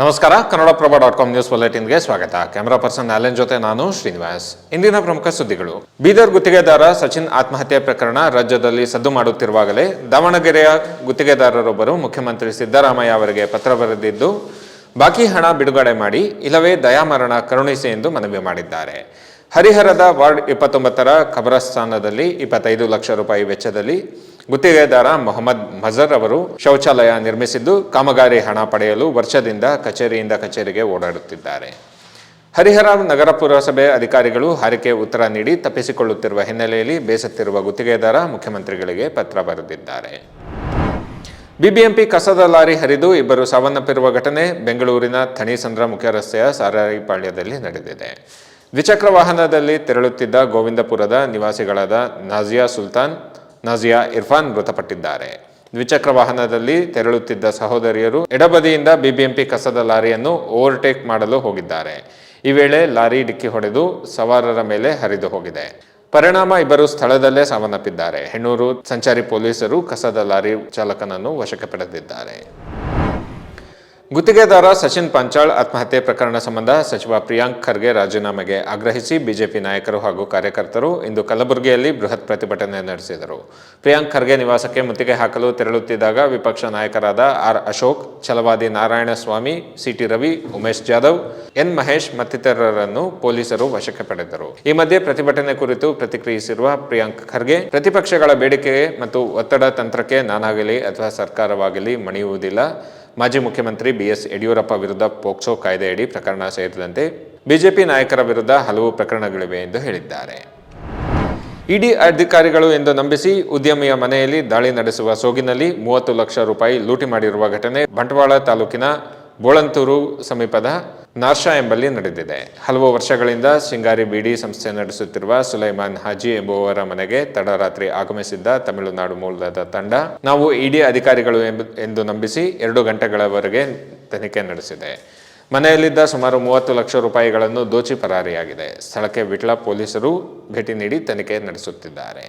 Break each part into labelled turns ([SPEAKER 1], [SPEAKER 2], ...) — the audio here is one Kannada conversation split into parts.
[SPEAKER 1] ನಮಸ್ಕಾರ. ಕನ್ನಡಪ್ರಭ ಡಾಟ್ ಕಾಮ್ ನ್ಯೂಸ್ ಬುಲೆಟಿನ್ಗೆ ಸ್ವಾಗತ. ಕ್ಯಾಮರಾ ಪರ್ಸನ್ ಅಲೆನ್ ಜೊತೆ ನಾನು ಶ್ರೀನಿವಾಸ್. ಇಂದಿನ ಪ್ರಮುಖ ಸುದ್ದಿಗಳು. ಬೀದರ್ ಗುತ್ತಿಗೆದಾರ ಸಚಿನ್ ಆತ್ಮಹತ್ಯೆ ಪ್ರಕರಣ ರಾಜ್ಯದಲ್ಲಿ ಸದ್ದು ಮಾಡುತ್ತಿರುವಾಗಲೇ ದಾವಣಗೆರೆಯ ಗುತ್ತಿಗೆದಾರರೊಬ್ಬರು ಮುಖ್ಯಮಂತ್ರಿ ಸಿದ್ದರಾಮಯ್ಯ ಅವರಿಗೆ ಪತ್ರ ಬರೆದಿದ್ದು, ಬಾಕಿ ಹಣ ಬಿಡುಗಡೆ ಮಾಡಿ, ಇಲ್ಲವೇ ದಯಾಮರಣ ಕರುಣಿಸಿ ಎಂದು ಮನವಿ ಮಾಡಿದ್ದಾರೆ. ಹರಿಹರದ ವಾರ್ಡ್ ಇಪ್ಪತ್ತೊಂಬತ್ತರ ಖಬರಸ್ಥಾನದಲ್ಲಿ ಇಪ್ಪತ್ತೈದು ಲಕ್ಷ ರೂಪಾಯಿ ವೆಚ್ಚದಲ್ಲಿ ಗುತ್ತಿಗೆದಾರ ಮೊಹಮ್ಮದ್ ಮಜರ್ ಅವರು ಶೌಚಾಲಯ ನಿರ್ಮಿಸಿದ್ದು ಕಾಮಗಾರಿ ಹಣ ಪಡೆಯಲು ವರ್ಷದಿಂದ ಕಚೇರಿಯಿಂದ ಕಚೇರಿಗೆ ಓಡಾಡುತ್ತಿದ್ದಾರೆ. ಹರಿಹರ ನಗರ ಪುರಸಭೆ ಅಧಿಕಾರಿಗಳು ಹಾರಿಕೆ ಉತ್ತರ ನೀಡಿ ತಪ್ಪಿಸಿಕೊಳ್ಳುತ್ತಿರುವ ಹಿನ್ನೆಲೆಯಲ್ಲಿ ಬೇಸತ್ತಿರುವ ಗುತ್ತಿಗೆದಾರ ಮುಖ್ಯಮಂತ್ರಿಗಳಿಗೆ ಪತ್ರ ಬರೆದಿದ್ದಾರೆ. ಬಿಬಿಎಂಪಿ ಕಸದ ಲಾರಿ ಹರಿದು ಇಬ್ಬರು ಸಾವನ್ನಪ್ಪಿರುವ ಘಟನೆ ಬೆಂಗಳೂರಿನ ಥಣಿಸಂದ್ರ ಮುಖ್ಯ ರಸ್ತೆಯ ಸಾರಾಯಿಪಾಳ್ಯದಲ್ಲಿ ನಡೆದಿದೆ. ದ್ವಿಚಕ್ರ ವಾಹನದಲ್ಲಿ ತೆರಳುತ್ತಿದ್ದ ಗೋವಿಂದಪುರದ ನಿವಾಸಿಗಳಾದ ನಾಜಿಯಾ ಸುಲ್ತಾನ್ ನಾಜಿಯಾ ಇರ್ಫಾನ್ ಮೃತಪಟ್ಟಿದ್ದಾರೆ. ದ್ವಿಚಕ್ರ ವಾಹನದಲ್ಲಿ ತೆರಳುತ್ತಿದ್ದ ಸಹೋದರಿಯರು ಎಡಬದಿಯಿಂದ ಬಿಬಿಎಂಪಿ ಕಸದ ಲಾರಿಯನ್ನು ಓವರ್ಟೇಕ್ ಮಾಡಲು ಹೋಗಿದ್ದಾರೆ. ಈ ವೇಳೆ ಲಾರಿ ಡಿಕ್ಕಿ ಹೊಡೆದು ಸವಾರರ ಮೇಲೆ ಹರಿದು ಹೋಗಿದೆ. ಪರಿಣಾಮ ಇಬ್ಬರು ಸ್ಥಳದಲ್ಲೇ ಸಾವನ್ನಪ್ಪಿದ್ದಾರೆ. ಹೆಣ್ಣೂರು ಸಂಚಾರಿ ಪೊಲೀಸರು ಕಸದ ಲಾರಿ ಚಾಲಕನನ್ನು ವಶಕ್ಕೆ ಪಡೆದಿದ್ದಾರೆ. ಗುತ್ತಿಗೆದಾರ ಸಚಿನ್ ಪಂಚಾಳ್ ಆತ್ಮಹತ್ಯೆ ಪ್ರಕರಣ ಸಂಬಂಧ ಸಚಿವ ಪ್ರಿಯಾಂಕ್ ಖರ್ಗೆ ರಾಜೀನಾಮೆಗೆ ಆಗ್ರಹಿಸಿ ಬಿಜೆಪಿ ನಾಯಕರು ಹಾಗೂ ಕಾರ್ಯಕರ್ತರು ಇಂದು ಕಲಬುರಗಿಯಲ್ಲಿ ಬೃಹತ್ ಪ್ರತಿಭಟನೆ ನಡೆಸಿದರು. ಪ್ರಿಯಾಂಕ್ ಖರ್ಗೆ ನಿವಾಸಕ್ಕೆ ಮುತ್ತಿಗೆ ಹಾಕಲು ತೆರಳುತ್ತಿದ್ದಾಗ ವಿಪಕ್ಷ ನಾಯಕರಾದ R Ashok, Chalavadi Narayanaswamy, C T Ravi, Umesh Jadhav, N Mahesh ಮತ್ತಿತರರನ್ನು ಪೊಲೀಸರು ವಶಕ್ಕೆ ಪಡೆದರು. ಈ ಮಧ್ಯೆ ಪ್ರತಿಭಟನೆ ಕುರಿತು ಪ್ರತಿಕ್ರಿಯಿಸಿರುವ ಪ್ರಿಯಾಂಕ್ ಖರ್ಗೆ, ಪ್ರತಿಪಕ್ಷಗಳ ಬೇಡಿಕೆ ಮತ್ತು ಒತ್ತಡ ತಂತ್ರಕ್ಕೆ ನಾನಾಗಲಿ ಅಥವಾ ಸರ್ಕಾರವಾಗಲಿ ಮಣಿಯುವುದಿಲ್ಲ. ಮಾಜಿ ಮುಖ್ಯಮಂತ್ರಿ ಬಿಎಸ್ ಯಡಿಯೂರಪ್ಪ ವಿರುದ್ಧ ಪೋಕ್ಸೋ ಕಾಯ್ದೆಯಡಿ ಪ್ರಕರಣ ಸೇರಿದಂತೆ ಬಿಜೆಪಿ ನಾಯಕರ ವಿರುದ್ಧ ಹಲವು ಪ್ರಕರಣಗಳಿವೆ ಎಂದು ಹೇಳಿದ್ದಾರೆ. ಇಡಿ ಅಧಿಕಾರಿಗಳು ಎಂದು ನಂಬಿಸಿ ಉದ್ಯಮಿಯ ಮನೆಯಲ್ಲಿ ದಾಳಿ ನಡೆಸುವ ಸೋಗಿನಲ್ಲಿ ಮೂವತ್ತು ಲಕ್ಷ ರೂಪಾಯಿ ಲೂಟಿ ಮಾಡಿರುವ ಘಟನೆ ಬಂಟ್ವಾಳ ತಾಲೂಕಿನ ಬೋಳಂತೂರು ಸಮೀಪದ ನಾರ್ಷಾ ಎಂಬಲ್ಲಿ ನಡೆದಿದೆ. ಹಲವು ವರ್ಷಗಳಿಂದ ಸಿಂಗಾರಿ ಬಿಡಿ ಸಂಸ್ಥೆ ನಡೆಸುತ್ತಿರುವ ಸುಲೈಮಾನ್ ಹಾಜಿ ಎಂಬುವವರ ಮನೆಗೆ ತಡರಾತ್ರಿ ಆಗಮಿಸಿದ್ದ ತಮಿಳುನಾಡು ಮೂಲದ ತಂಡ, ನಾವು ಇಡಿ ಅಧಿಕಾರಿಗಳು ಎಂದು ನಂಬಿಸಿ ಎರಡು ಗಂಟೆಗಳವರೆಗೆ ತನಿಖೆ ನಡೆಸಿದೆ. ಮನೆಯಲ್ಲಿದ್ದ ಸುಮಾರು ಮೂವತ್ತು ಲಕ್ಷ ರೂಪಾಯಿಗಳನ್ನು ದೋಚಿ ಪರಾರಿಯಾಗಿದೆ. ಸ್ಥಳಕ್ಕೆ ವಿಟ್ಲ ಪೊಲೀಸರು ಭೇಟಿ ನೀಡಿ ತನಿಖೆ ನಡೆಸುತ್ತಿದ್ದಾರೆ.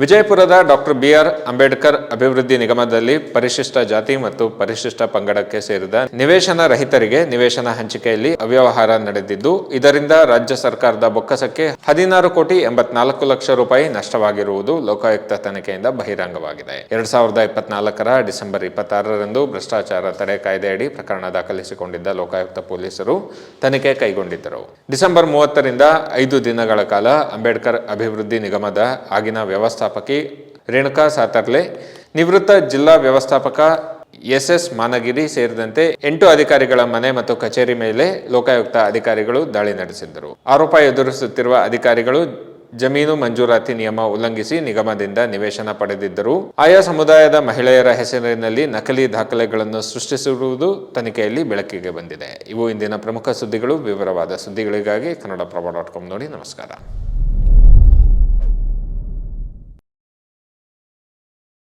[SPEAKER 1] ವಿಜಯಪುರದ ಡಾಕ್ಟರ್ ಬಿ ಆರ್ ಅಂಬೇಡ್ಕರ್ ಅಭಿವೃದ್ಧಿ ನಿಗಮದಲ್ಲಿ ಪರಿಶಿಷ್ಟ ಜಾತಿ ಮತ್ತು ಪರಿಶಿಷ್ಟ ಪಂಗಡಕ್ಕೆ ಸೇರಿದ ನಿವೇಶನ ರಹಿತರಿಗೆ ನಿವೇಶನ ಹಂಚಿಕೆಯಲ್ಲಿ ಅವ್ಯವಹಾರ ನಡೆದಿದ್ದು, ಇದರಿಂದ ರಾಜ್ಯ ಸರ್ಕಾರದ ಬೊಕ್ಕಸಕ್ಕೆ ಹದಿನಾರು ಕೋಟಿ ಎಂಬತ್ನಾಲ್ಕು ಲಕ್ಷ ರೂಪಾಯಿ ನಷ್ಟವಾಗಿರುವುದು ಲೋಕಾಯುಕ್ತ ತನಿಖೆಯಿಂದ ಬಹಿರಂಗವಾಗಿದೆ. ಎರಡ್ ಸಾವಿರದ ಇಪ್ಪತ್ನಾಲ್ಕರ ಡಿಸೆಂಬರ್ ಇಪ್ಪತ್ತಾರರಂದು ಭ್ರಷ್ಟಾಚಾರ ತಡೆ ಕಾಯ್ದೆಯಡಿ ಪ್ರಕರಣ ದಾಖಲಿಸಿಕೊಂಡಿದ್ದ ಲೋಕಾಯುಕ್ತ ಪೊಲೀಸರು ತನಿಖೆ ಕೈಗೊಂಡಿದ್ದರು. ಡಿಸೆಂಬರ್ ಮೂವತ್ತರಿಂದ ಐದು ದಿನಗಳ ಕಾಲ ಅಂಬೇಡ್ಕರ್ ಅಭಿವೃದ್ಧಿ ನಿಗಮದ ಆಗಿನ ವ್ಯವಸ್ಥಾಪಕಿ ರೇಣುಕಾ ಸಾತರ್ಲೆ, ನಿವೃತ್ತ ಜಿಲ್ಲಾ ವ್ಯವಸ್ಥಾಪಕ ಎಸ್ ಎಸ್ ಮಾನಗಿರಿ ಸೇರಿದಂತೆ ಎಂಟು ಅಧಿಕಾರಿಗಳ ಮನೆ ಮತ್ತು ಕಚೇರಿ ಮೇಲೆ ಲೋಕಾಯುಕ್ತ ಅಧಿಕಾರಿಗಳು ದಾಳಿ ನಡೆಸಿದ್ದರು. ಆರೋಪ ಎದುರಿಸುತ್ತಿರುವ ಅಧಿಕಾರಿಗಳು ಜಮೀನು ಮಂಜೂರಾತಿ ನಿಯಮ ಉಲ್ಲಂಘಿಸಿ ನಿಗಮದಿಂದ ನಿವೇಶನ ಪಡೆದಿದ್ದರು. ಆಯಾ ಸಮುದಾಯದ ಮಹಿಳೆಯರ ಹೆಸರಿನಲ್ಲಿ ನಕಲಿ ದಾಖಲೆಗಳನ್ನು ಸೃಷ್ಟಿಸಿರುವುದು ತನಿಖೆಯಲ್ಲಿ ಬೆಳಕಿಗೆ ಬಂದಿದೆ. ಇವು ಇಂದಿನ ಪ್ರಮುಖ ಸುದ್ದಿಗಳು. ವಿವರವಾದ ಸುದ್ದಿಗಳಿಗಾಗಿ ಕನ್ನಡ ಪ್ರಭ ಡಾಟ್ ಕಾಮ್ ನೋಡಿ ನಮಸ್ಕಾರ.